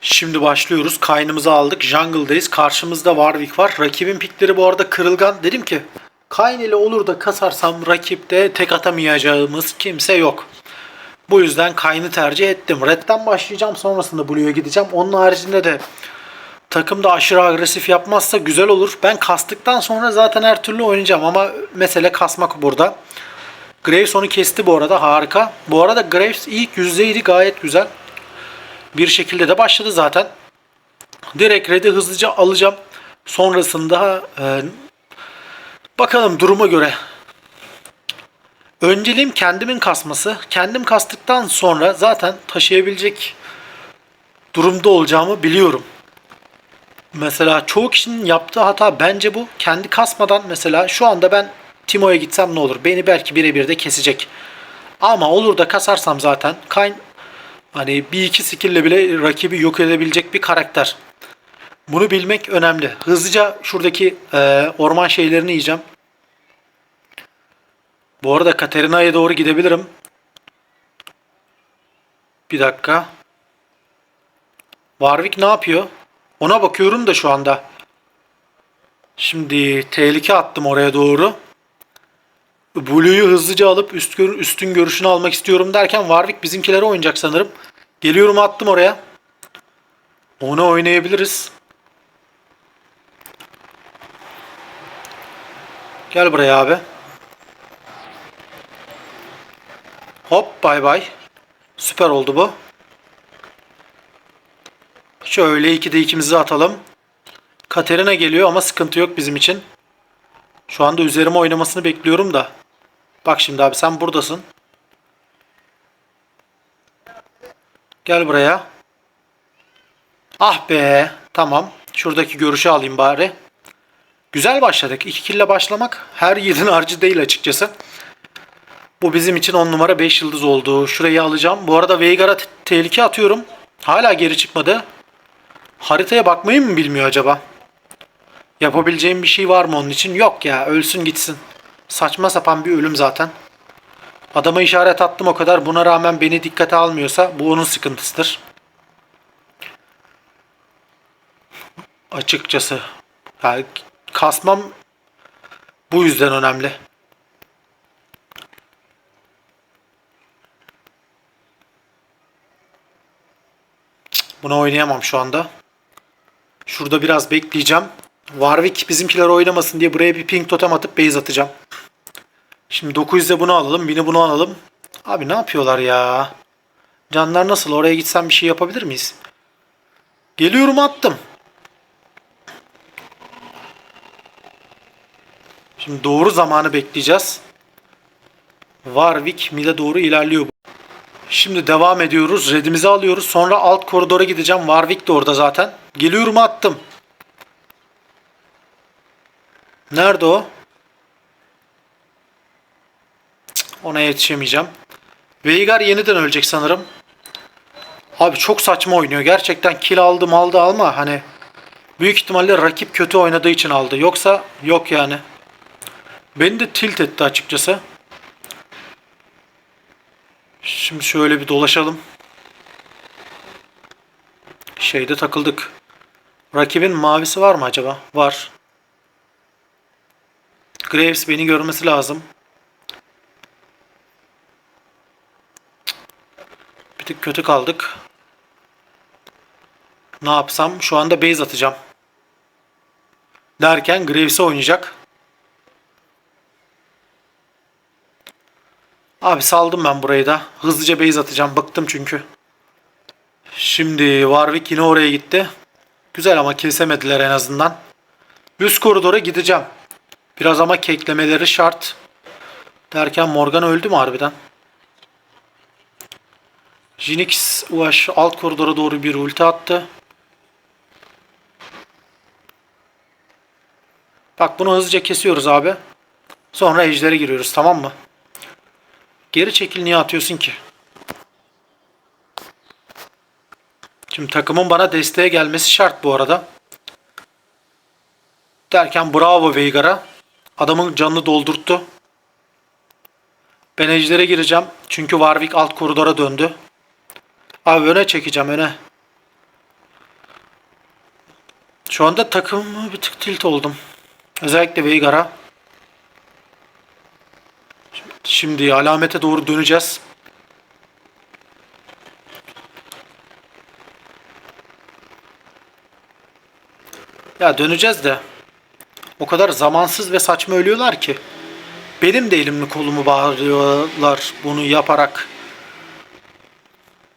Şimdi başlıyoruz. Kaynımızı aldık. Jungle'dayız. Karşımızda Warwick var. Rakibin pikleri bu arada kırılgan. Dedim ki Kayn ile olur da kasarsam rakipte tek atamayacağımız kimse yok. Bu yüzden Kayn'ı tercih ettim. Red'den başlayacağım. Sonrasında Blue'ya gideceğim. Onun haricinde de takımda aşırı agresif yapmazsa güzel olur. Ben kastıktan sonra zaten her türlü oynayacağım ama mesele kasmak burada. Graves onu kesti bu arada. Harika. Bu arada Graves ilk yüzdeydi gayet güzel. Bir şekilde de başladı zaten. Direkt red'i hızlıca alacağım. Sonrasında e, bakalım duruma göre. Önceliğim kendimin kasması. Kendim kastıktan sonra zaten taşıyabilecek durumda olacağımı biliyorum. Mesela çoğu kişinin yaptığı hata bence bu. Kendi kasmadan mesela şu anda ben Timo'ya gitsem ne olur? Beni belki birebir de kesecek. Ama olur da kasarsam zaten Kayn hani bir iki skill'le bile rakibi yok edebilecek bir karakter. Bunu bilmek önemli. Hızlıca şuradaki e, orman şeylerini yiyeceğim. Bu arada Katerina'ya doğru gidebilirim. Bir dakika. Warwick ne yapıyor? Ona bakıyorum da şu anda. Şimdi tehlike attım oraya doğru. Blue'yu hızlıca alıp üst üstün görüşünü almak istiyorum derken Warwick bizimkilere oynayacak sanırım. Geliyorum attım oraya. Onu oynayabiliriz. Gel buraya abi. Hop bay bay. Süper oldu bu. Şöyle 2'de ikimizi atalım. Katerina geliyor ama sıkıntı yok bizim için. Şu anda üzerime oynamasını bekliyorum da. Bak şimdi abi sen buradasın. Gel buraya. Ah be. Tamam. Şuradaki görüşü alayım bari. Güzel başladık. 2 kille başlamak her yiğidin harcı değil açıkçası. Bu bizim için 10 numara 5 yıldız oldu. Şurayı alacağım. Bu arada Veigar'a te- tehlike atıyorum. Hala geri çıkmadı. Haritaya bakmayı mı bilmiyor acaba? Yapabileceğim bir şey var mı onun için? Yok ya ölsün gitsin. Saçma sapan bir ölüm zaten. Adama işaret attım o kadar. Buna rağmen beni dikkate almıyorsa bu onun sıkıntısıdır. Açıkçası. Yani kasmam bu yüzden önemli. Buna oynayamam şu anda. Şurada biraz bekleyeceğim. Warwick bizimkiler oynamasın diye buraya bir ping totem atıp base atacağım. Şimdi 900'e bunu alalım. 1000'i bunu alalım. Abi ne yapıyorlar ya? Canlar nasıl? Oraya gitsem bir şey yapabilir miyiz? Geliyorum attım. Şimdi doğru zamanı bekleyeceğiz. Warwick mid'e doğru ilerliyor. Şimdi devam ediyoruz. Red'imizi alıyoruz. Sonra alt koridora gideceğim. Warwick de orada zaten. Geliyorum attım. Nerede o? Ona yetişemeyeceğim. Veigar yeniden ölecek sanırım. Abi çok saçma oynuyor. Gerçekten kill aldı alma hani büyük ihtimalle rakip kötü oynadığı için aldı. Yoksa yok yani. Beni de tilt etti açıkçası. Şimdi şöyle bir dolaşalım. Şeyde takıldık. Rakibin mavisi var mı acaba? Var. Graves beni görmesi lazım. Bir tık kötü kaldık. Ne yapsam? Şu anda base atacağım. Derken Graves'e oynayacak. Abi saldım ben burayı da. Hızlıca base atacağım. Bıktım çünkü. Şimdi Warwick yine oraya gitti. Güzel ama kesemediler en azından. Üst koridora gideceğim. Biraz ama keklemeleri şart. Derken Morgan öldü mü harbiden? Jinx Uaş alt koridora doğru bir ulti attı. Bak bunu hızlıca kesiyoruz abi. Sonra ejdere giriyoruz tamam mı? Geri çekil niye atıyorsun ki? Şimdi takımın bana desteğe gelmesi şart bu arada. Derken bravo Veigar'a. Adamın canını doldurttu. Ben ejdere gireceğim. Çünkü Warwick alt koridora döndü. Abi öne çekeceğim öne. Şu anda takım bir tık tilt oldum. Özellikle Veigar'a. Şimdi alamete doğru döneceğiz. Ya döneceğiz de o kadar zamansız ve saçma ölüyorlar ki. Benim de elimi kolumu bağlıyorlar bunu yaparak.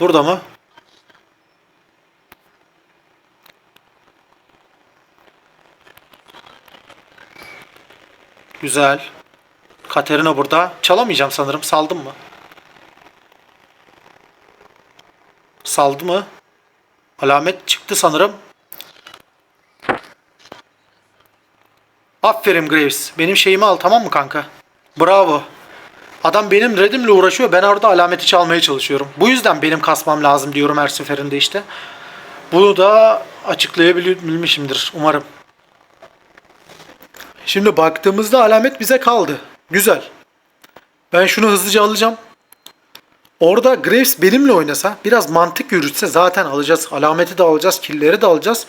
Burada mı? Güzel. Katerina burada. Çalamayacağım sanırım. Saldım mı? Saldı mı? Alamet çıktı sanırım. Aferin Graves. Benim şeyimi al tamam mı kanka? Bravo. Adam benim redimle uğraşıyor. Ben orada alameti çalmaya çalışıyorum. Bu yüzden benim kasmam lazım diyorum her seferinde işte. Bunu da açıklayabilmişimdir umarım. Şimdi baktığımızda alamet bize kaldı. Güzel. Ben şunu hızlıca alacağım. Orada Graves benimle oynasa, biraz mantık yürütse zaten alacağız. Alameti de alacağız, killleri de alacağız.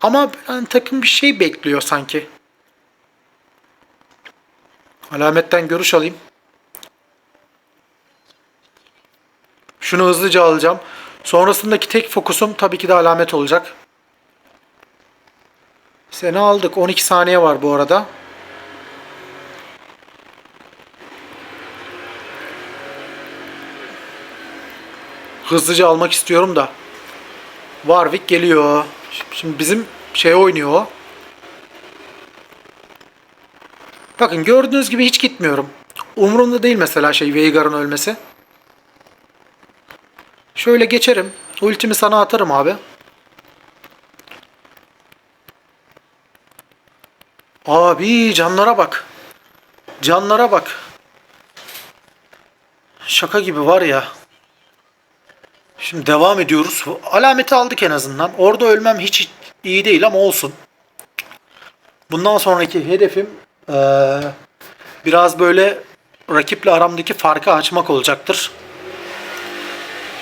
Ama yani takım bir şey bekliyor sanki. Alametten görüş alayım. Şunu hızlıca alacağım. Sonrasındaki tek fokusum tabii ki de alamet olacak. Seni aldık. 12 saniye var bu arada. Hızlıca almak istiyorum da. Warwick geliyor. Şimdi bizim şey oynuyor. Bakın gördüğünüz gibi hiç gitmiyorum. Umurumda değil mesela şey Veigar'ın ölmesi. Şöyle geçerim. Ultimi sana atarım abi. Abi canlara bak. Canlara bak. Şaka gibi var ya. Şimdi devam ediyoruz. Alameti aldık en azından. Orada ölmem hiç iyi değil ama olsun. Bundan sonraki hedefim eee, biraz böyle rakiple aramdaki farkı açmak olacaktır.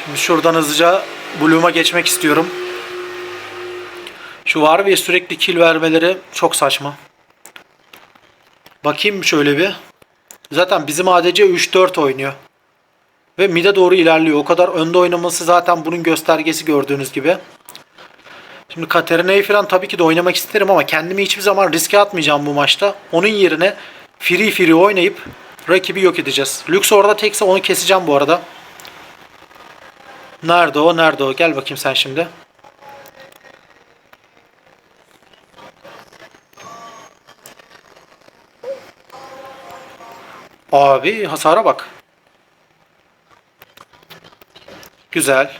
Şimdi şuradan hızlıca Bloom'a geçmek istiyorum. Şu var ve sürekli kill vermeleri çok saçma. Bakayım şöyle bir. Zaten bizim ADC 3-4 oynuyor. Ve mid'e doğru ilerliyor. O kadar önde oynaması zaten bunun göstergesi gördüğünüz gibi. Şimdi Katerina'yı falan tabii ki de oynamak isterim ama kendimi hiçbir zaman riske atmayacağım bu maçta. Onun yerine free free oynayıp rakibi yok edeceğiz. Lux orada tekse onu keseceğim bu arada. Nerede o? Nerede o? Gel bakayım sen şimdi. Abi hasara bak. Güzel.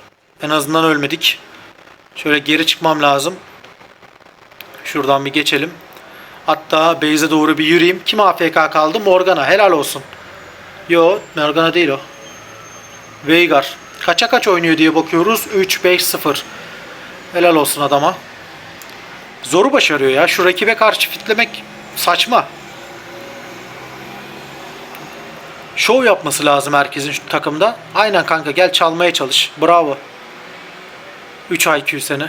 En azından ölmedik. Şöyle geri çıkmam lazım. Şuradan bir geçelim. Hatta base'e doğru bir yürüyeyim. Kim AFK kaldı? Morgana. Helal olsun. Yo, Morgana değil o. Veigar. Kaça kaç oynuyor diye bakıyoruz. 3-5-0. Helal olsun adama. Zoru başarıyor ya. Şu rakibe karşı fitlemek saçma. Şov yapması lazım herkesin şu takımda. Aynen kanka gel çalmaya çalış. Bravo. 3 IQ seni.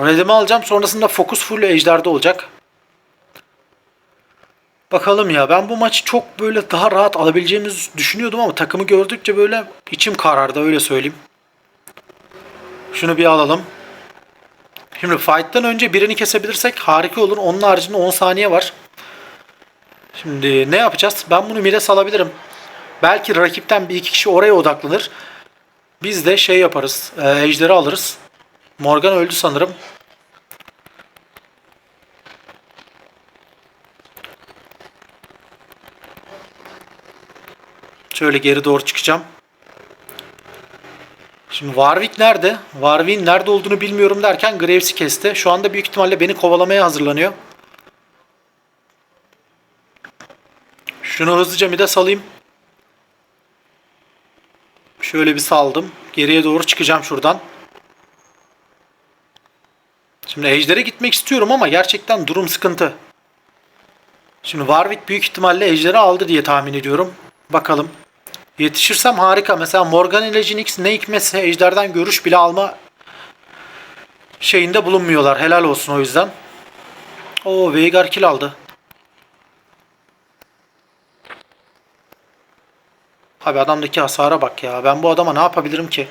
Redimi alacağım. Sonrasında fokus full ejderde olacak. Bakalım ya. Ben bu maçı çok böyle daha rahat alabileceğimizi düşünüyordum ama takımı gördükçe böyle içim karardı öyle söyleyeyim. Şunu bir alalım. Şimdi fight'tan önce birini kesebilirsek harika olur. Onun haricinde 10 saniye var. Şimdi ne yapacağız? Ben bunu mide salabilirim. Belki rakipten bir iki kişi oraya odaklanır. Biz de şey yaparız. E, ejderi alırız. Morgan öldü sanırım. Şöyle geri doğru çıkacağım. Şimdi Warwick nerede? Warwick'in nerede olduğunu bilmiyorum derken Graves'i kesti. Şu anda büyük ihtimalle beni kovalamaya hazırlanıyor. Şunu hızlıca mide salayım. Şöyle bir saldım. Geriye doğru çıkacağım şuradan. Şimdi Ejder'e gitmek istiyorum ama gerçekten durum sıkıntı. Şimdi Warwick büyük ihtimalle Ejder'i aldı diye tahmin ediyorum. Bakalım. Yetişirsem harika. Mesela Morgan ile Jinx ne hikmetse Ejder'den görüş bile alma şeyinde bulunmuyorlar. Helal olsun o yüzden. O Veigar kill aldı. Abi adamdaki hasara bak ya. Ben bu adama ne yapabilirim ki?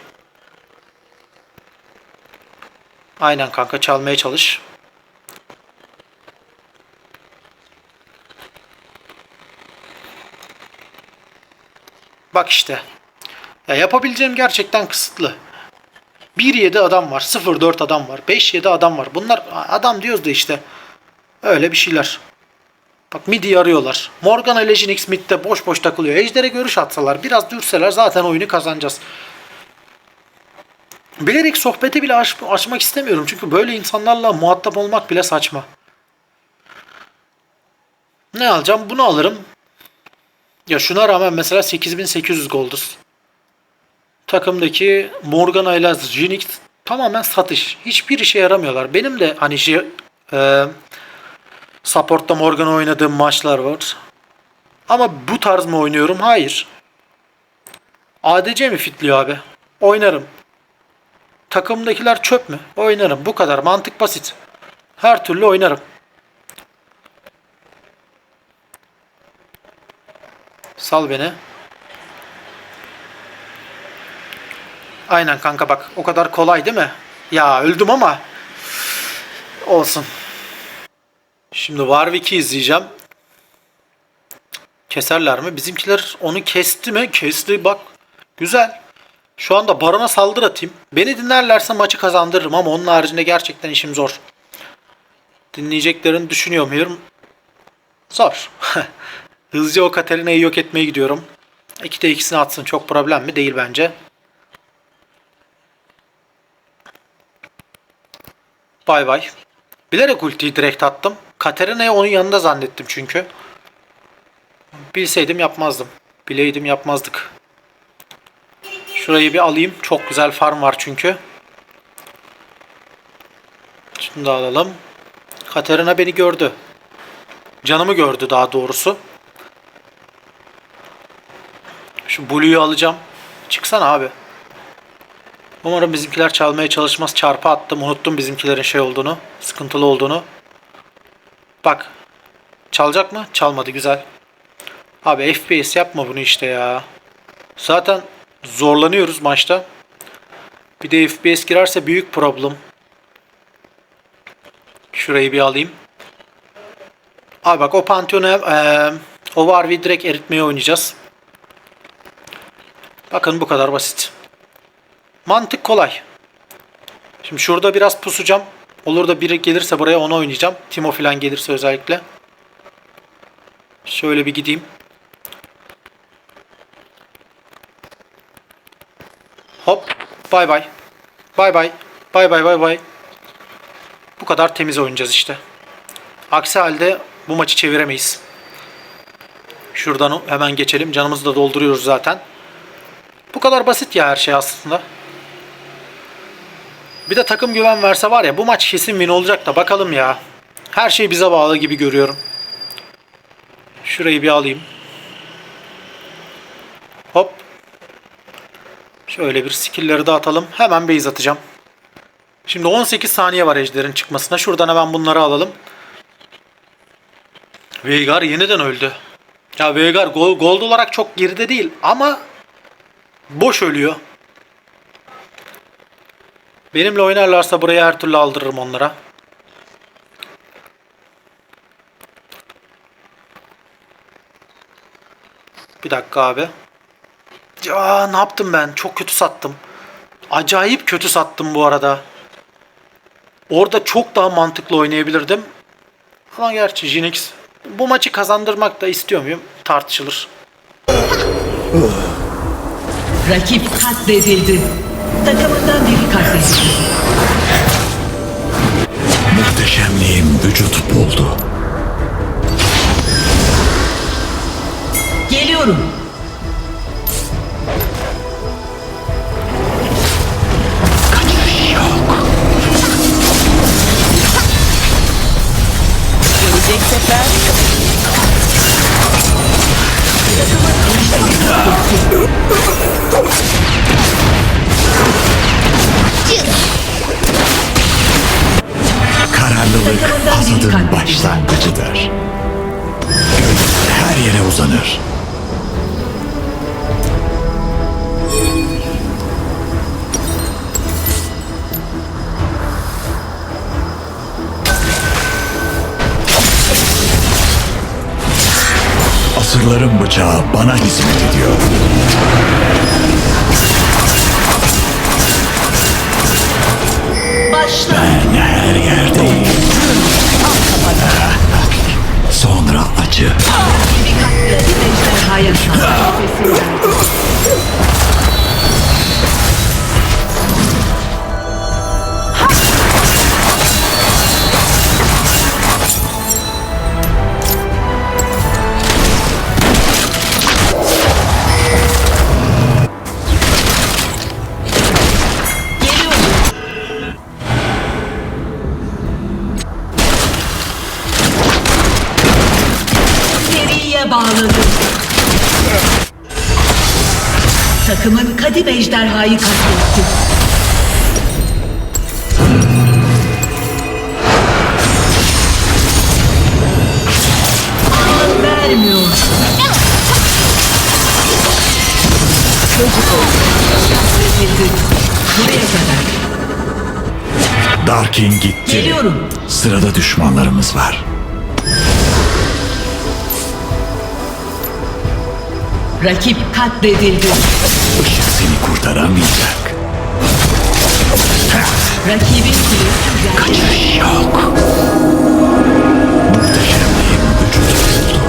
Aynen kanka çalmaya çalış. Bak işte. Ya yapabileceğim gerçekten kısıtlı. 1-7 adam var. 0-4 adam var. 5-7 adam var. Bunlar adam diyoruz da işte. Öyle bir şeyler. Bak midi arıyorlar. Morgana ile Jinx midde boş boş takılıyor. Ejder'e görüş atsalar biraz dürseler zaten oyunu kazanacağız. Bilerek sohbeti bile aç, açmak istemiyorum. Çünkü böyle insanlarla muhatap olmak bile saçma. Ne alacağım? Bunu alırım. Ya şuna rağmen mesela 8800 golduz. Takımdaki Morgana ile Jinx tamamen satış. Hiçbir işe yaramıyorlar. Benim de hani şey, e, support'ta Morgana oynadığım maçlar var. Ama bu tarz mı oynuyorum? Hayır. ADC mi fitliyor abi? Oynarım. Takımdakiler çöp mü? Oynarım. Bu kadar. Mantık basit. Her türlü oynarım. Sal beni. Aynen kanka bak. O kadar kolay değil mi? Ya öldüm ama. Olsun. Şimdi Warwick'i izleyeceğim. Keserler mi? Bizimkiler onu kesti mi? Kesti bak. Güzel. Şu anda Baron'a saldır atayım. Beni dinlerlerse maçı kazandırırım ama onun haricinde gerçekten işim zor. Dinleyeceklerini düşünüyor muyum? Zor. Hızlıca o Katarina'yı yok etmeye gidiyorum. İkide ikisini atsın çok problem mi? Değil bence. Bay bay. Bilerek ultiyi direkt attım. Katarina'yı onun yanında zannettim çünkü. Bilseydim yapmazdım. Bileydim yapmazdık. Şurayı bir alayım. Çok güzel farm var çünkü. Şunu da alalım. Katerina beni gördü. Canımı gördü daha doğrusu. Şu Blue'yu alacağım. Çıksana abi. Umarım bizimkiler çalmaya çalışmaz. Çarpı attım. Unuttum bizimkilerin şey olduğunu. Sıkıntılı olduğunu. Bak. Çalacak mı? Çalmadı. Güzel. Abi FPS yapma bunu işte ya. Zaten zorlanıyoruz maçta. Bir de FPS girerse büyük problem. Şurayı bir alayım. Abi bak o Pantheon'u e, o Warwick'i direkt eritmeye oynayacağız. Bakın bu kadar basit. Mantık kolay. Şimdi şurada biraz pusacağım. Olur da biri gelirse buraya onu oynayacağım. Timo falan gelirse özellikle. Şöyle bir gideyim. Hop. Bay bay. Bay bay. Bay bay bay bay. Bu kadar temiz oynayacağız işte. Aksi halde bu maçı çeviremeyiz. Şuradan hemen geçelim. Canımızı da dolduruyoruz zaten. Bu kadar basit ya her şey aslında. Bir de takım güven verse var ya bu maç kesin win olacak da bakalım ya. Her şey bize bağlı gibi görüyorum. Şurayı bir alayım. Hop. Şöyle bir skill'leri dağıtalım. Hemen base atacağım. Şimdi 18 saniye var ejderin çıkmasına. Şuradan hemen bunları alalım. Veigar yeniden öldü. Ya Veigar gol, gold olarak çok geride değil ama boş ölüyor. Benimle oynarlarsa buraya her türlü aldırırım onlara. Bir dakika abi. Ya ne yaptım ben? Çok kötü sattım. Acayip kötü sattım bu arada. Orada çok daha mantıklı oynayabilirdim. Ama gerçi Jinx bu maçı kazandırmak da istiyor muyum? Tartışılır. Rakip katledildi. Takımından biri katledildi. Muhteşemliğim vücut buldu. Geliyorum. Bıçağı bana hizmet ediyor. Başla. Ben her yerdeyim. Sonra acı. Biri katledildi. Ejderhaya saldır. bağladım. Takımın kadim ejderhayı katletti. Aman vermiyor. Çocuk oldu. Buraya kadar. Darkin gitti. Geliyorum. Sırada düşmanlarımız var. Rakip katledildi. Işık seni kurtaramayacak. Rakibin geldi. Kaçış yok. Muhteşemliğin vücudu buldu.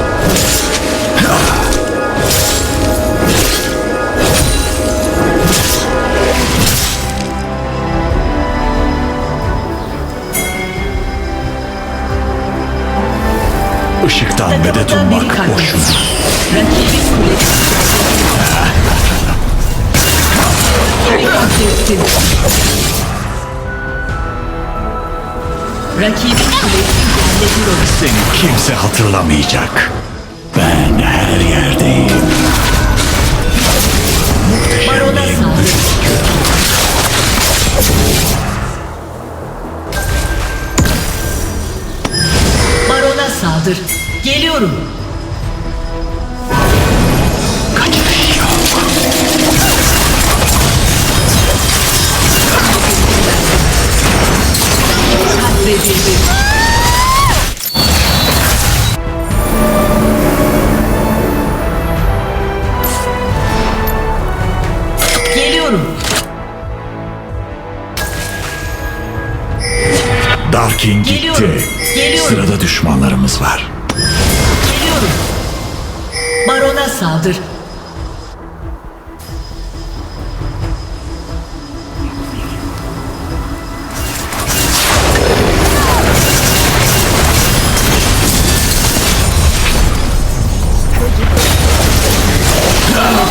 Rakibin kulesi yerle bir oldu. Seni kimse hatırlamayacak. Ben her yerdeyim. Muhteşemliğin vücudu Barona saldır. Geliyorum. kaçış yok. Katledildi. Geliyorum. Darkin gitti. Geliyorum, geliyorum. Sırada düşmanlarımız var. Geliyorum. Barona saldır.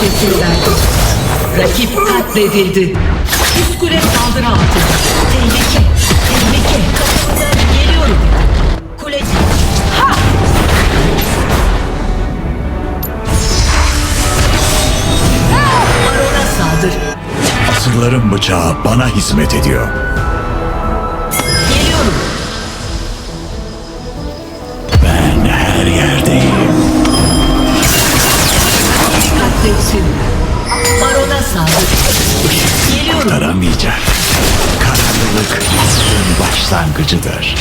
Nefesi verdi. Rakip katledildi. Üst kule saldırı altında. Asırların bıçağı bana hizmet ediyor. Geliyorum. Ben her yerdeyim. Katletsin. Barona saldır. Geliyorum. Kurtaramayacak. Karanlık asrın başlangıcıdır.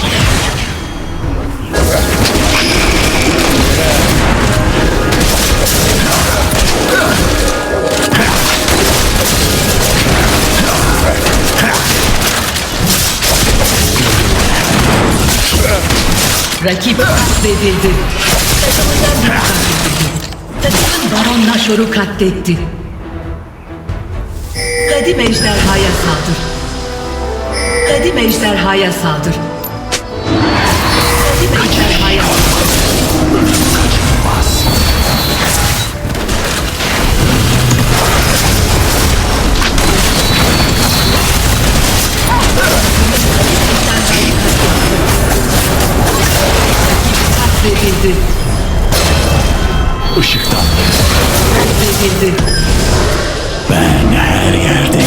Rakip katledildi. Takımından bir katledildi. Takımın Baron Nashor'u katletti. Kadim ejderhaya saldır. Kadim ejderhaya saldır. Katledildi. Işıktan Katledildi. ben her yerdeyim.